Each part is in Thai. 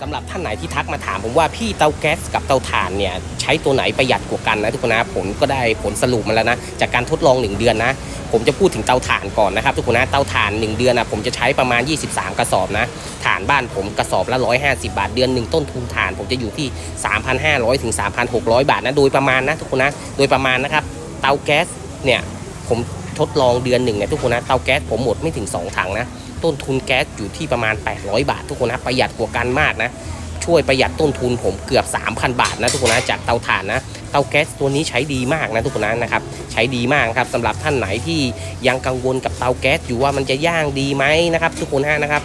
สำหรับท่านไหนที่ทักมาถามผมว่าพี่เตาแก๊สกับเตาถ่านเนี่ยใช้ตัวไหนประหยัดกว่ากันนะทุกคนนะผลก็ได้ผลสรุปมาแล้วนะจากการทดลอง 1 เดือนนะ ผมจะพูดถึงเตาถ่านก่อนนะครับทุกคนนะเตาถ่าน 1 เดือนนะผมจะใช้ประมาณ 23 กระสอบนะถ่านบ้านผมกระสอบละ 150 บาทเดือนหนึ่งต้นทุนถ่าน ผมจะอยู่ที่ 3,500ถึง3,600 บาทนะโดยประมาณนะทุกคนนะโดยประมาณนะครับเตาแก๊สเนี่ย ผมทดลองเดือนหนึ่งเนี่ยทุกคนนะเตาแก๊สผมหมดไม่ถึง 2 ถังนะ ต้นทุนแก๊สอยู่ที่ประมาณ 800 บาท ทุกคนนะประหยัดกว่ากันมากนะ ช่วยประหยัดต้นทุนผมเกือบ 3,000 บาทนะทุกคนนะจากเตาถ่านนะเตาแก๊สตัวนี้ใช้ดีมากนะทุกคนนะนะครับใช้ดีมากครับสำหรับท่านไหนที่ยังกังวลกับเตาแก๊สอยู่ว่ามันจะย่างดีไหมนะครับทุกคนฮะนะครับ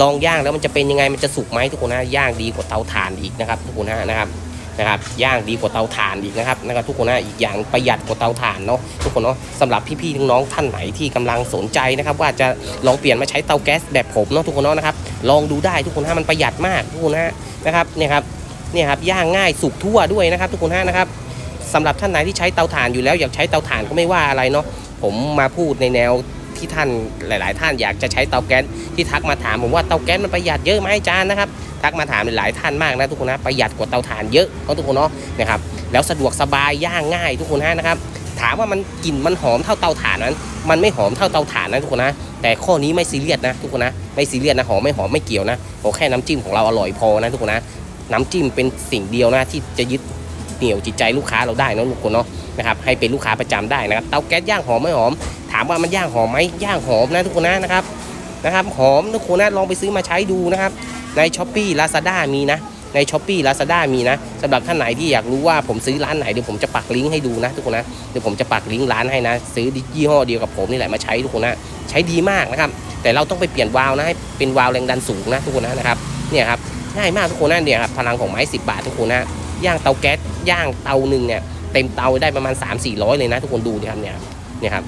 ลองย่างแล้วมันจะเป็นยังไงมันจะสุกไหมทุกคนนะย่างดีกว่าเตาถ่านอีกนะครับทุกคนฮะนะครับ นะครับย่างดีกว่าเตาถ่านอีกนะครับนะครับทุกคนนะอีกอย่างประหยัดกว่าเตาถ่านเนาะทุกคนเนาะสำหรับพี่ๆน้องๆท่านไหนที่กำลังสนใจนะครับว่าจะลองเปลี่ยนมาใช้เตาแก๊สแบบผมเนาะทุกคนเนาะนะครับลองดูได้ทุกคนฮะมันประหยัดมากทุกคนฮะนะครับเนี่ยครับเนี่ยครับย่างง่ายสุกทั่วด้วยนะครับทุกคนฮะนะครับสำหรับท่านไหนที่ใช้เตาถ่านอยู่แล้วอยากใช้เตาถ่านก็ไม่ว่าอะไรเนาะผมมาพูดในแนว ที่ท่านหลาย ๆ ท่านอยากจะใช้เตาแก๊สที่ทักมาถามผมว่าเตาแก๊สมันประหยัดเยอะไหมอาจารย์นะครับทักมาถามหลายๆท่านมากนะทุกคนนะประหยัดกว่าเตาถ่านเยอะเพราะทุกคนเนาะนะครับแล้วสะดวกสบายย่างง่ายทุกคนฮะนะครับถามว่ามันกลิ่นมันหอมเท่าเตาถ่านนั้น มันไม่หอมเท่าเตาถ่านนะทุกคนนะแต่ข้อนี้ไม่ซีเรียสนะทุกคนนะไม่ซีเรียสนะหอมไม่หอมไม่เกี่ยวนะขอแค่น้ำจิ้มของเราอร่อยพอนะทุกคนนะน้ำจิ้มเป็นสิ่งเดียวนะที่จะยึดเหนี่ยวจิตใจลูกค้าเราได้นะทุกคนเนาะนะครับให้เป็นลูกค้าประจำได้นะครับเตาแก๊สย่างหอมไม่หอม ถามว่ามันย่างหอมไหมย่างหอมนะทุกคนนะนะครับนะครับหอมทุกคนนะลองไปซื้อมาใช้ดูนะครับในช้อปปี้ลาซาด้ามีนะในช้อปปี้ลาซาด้ามีนะสำหรับท่านไหนที่อยากรู้ว่าผมซื้อร้านไหนเดี๋ยวผมจะปักลิงก์ให้ดูนะทุกคนนะเดี๋ยวผมจะปักลิงก์ร้านให้นะ ซื้อยี่ห้อเดียวกับผมนี่แหละมาใช้ทุกคนนะใช้ดีมากนะครับ แต่เราต้องไปเปลี่ยนวาล์วนะให้เป็นวาล์วแรงดันสูงนะทุกคนนะนะครับเนี่ยครับง่ายมากทุกคนนะเนี่ยครับพลังของไม้ 10 บาททุกคนนะย่างเตาแก๊สย่างเตาหนึ่งเนี่ยเต็มเตาได้ประมาณ 3 4 0 0 เลยนะ ทุกคนดูดิครับเนี่ยเนี่ยครับ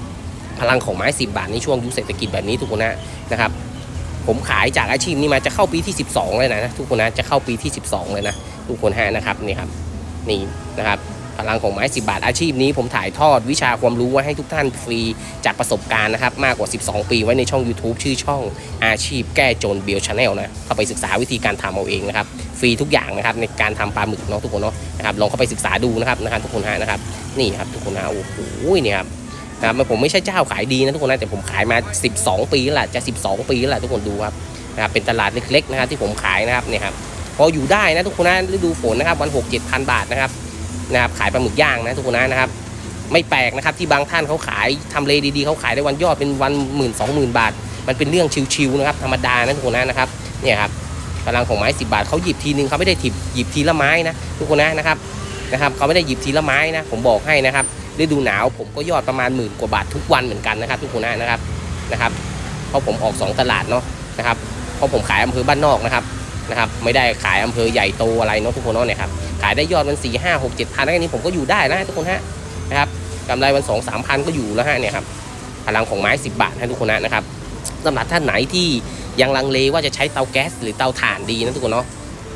พลังของไม้ 10 บาทในช่วงยุคเศรษฐกิจแบบนี้ทุกคนนะนะครับผมขายจากอาชีพนี้มาจะเข้าปีที่ 12 เลยนะทุกคนนะจะเข้าปีที่ 12 เลยนะทุกคนฮะนะครับนี่ครับนี่นะครับพลังของไม้10 บาทอาชีพนี้ ผมถ่ายทอดวิชาความรู้ไว้ให้ทุกท่านฟรีจากประสบการณ์นะครับมากกว่า 12 ปีไว้ในช่อง YouTube ชื่อช่องอาชีพแก้จนเบลชาแนลนะเข้าไปศึกษาวิธีการทำเอาเองนะครับฟรีทุกอย่างนะครับในการทำปลาหมึกเนาะทุกคนเนาะนะครับลองเข้าไปศึกษาดูนะครับนะครับทุกคนฮะนะครับนี่ครับทุกคนฮะโอ้โหนี่ครับ นะครับผมไม่ใช่เจ้าขายดีนะทุกคนนะแต่ผมขายมา 12 ปีแล้วล่ะจะ 12 ปีแล้วล่ะทุกคนดูครับนะครับเป็นตลาดเล็กๆนะครับที่ผมขายนะครับเนี่ยครับพออยู่ได้นะทุกคนนะฤดูฝนนะครับวันหกเจ็ดพันบาทนะครับนะครับขายปลาหมึกย่างนะทุกคนนะนะครับไม่แปลกนะครับที่บางท่านเขาขายทำเลดีๆเขาขายได้วันยอดเป็นวันหมื่นสองหมื่นบาท มันเป็นเรื่องชิวๆนะครับธรรมดานะทุกคนนะนะครับเนี่ยครับพลังของไม้สิบาทเขาหยิบทีนึงเขาไม่ได้ถิบหยิบทีละไม้นะทุกคนนะนะครับนะครับเขาไม่ได้หยิบทีละไม้นะผมบอกให้นะครับ ฤดูหนาว ผมก็ยอดประมาณหมื่นกว่าบาททุกวันเหมือนกันนะครับ ทุกคนนะครับนะครับเพราะผมออกสองตลาดเนาะนะครับเพราะผมขายอำเภอบ้านนอกนะครับนะครับ ไม่ได้ขายอำเภอใหญ่โตอะไรเนาะทุกคนเนาะเนี่ยครับขายได้ยอดมันสี่ห้าหกเจ็ดพันแล้วนี้ผมก็อยู่ได้นะทุกคนฮะนะครับกำไรวันสองสามพันก็อยู่แล้วฮะเนี่ยครับพลังของไม้สิบบาทให้ทุกคนนะนะครับสำหรับท่านไหนที่ยังลังเลว่าจะใช้เตาแก๊สหรือเตาถ่านดีนะทุกคนเนาะ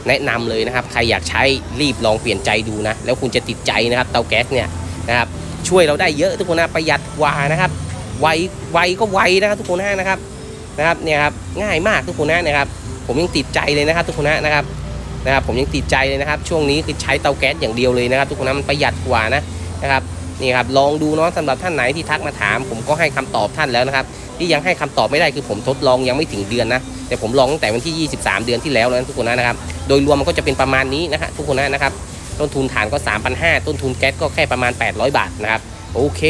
แนะนำเลยนะครับ ใครอยากใช้รีบลองเปลี่ยนใจดูนะ แล้วคุณจะติดใจนะครับ เตาแก๊สเนี่ยนะครับ ช่วยเราได้เยอะทุกคนนะประหยัดกว่านะครับไวไวก็ไวนะครับ ทุกคนนะนะครับนะครับเนี่ยครับง่ายมากทุกคนนะนะครับ ผมยังติดใจเลยนะครับ ทุกคนนะนะครับนะครับ ผมยังติดใจเลยนะครับ ช่วงนี้คือใช้เตาแก๊สอย่างเดียวเลยนะครับ ทุกคนนะมันประหยัดกว่านะนะครับนี่ครับลองดูเนาะสำหรับท่านไหนที่ทักมาถาม ผมก็ให้คำตอบท่านแล้วนะครับ ที่ยังให้คำตอบไม่ได้คือผมทดลองยังไม่ถึงเดือนนะแต่ผมลองตั้งแต่วันที่ 23 เดือนที่แล้วแล้วทุกคนนะนะครับ โดยรวมมันก็จะเป็นประมาณนี้นะฮะทุกคนนะนะครับ ต้นทุนฐานก็ 3,500 ต้นทุนแก๊สก็แค่ประมาณ 800 บาทนะครับ โอเค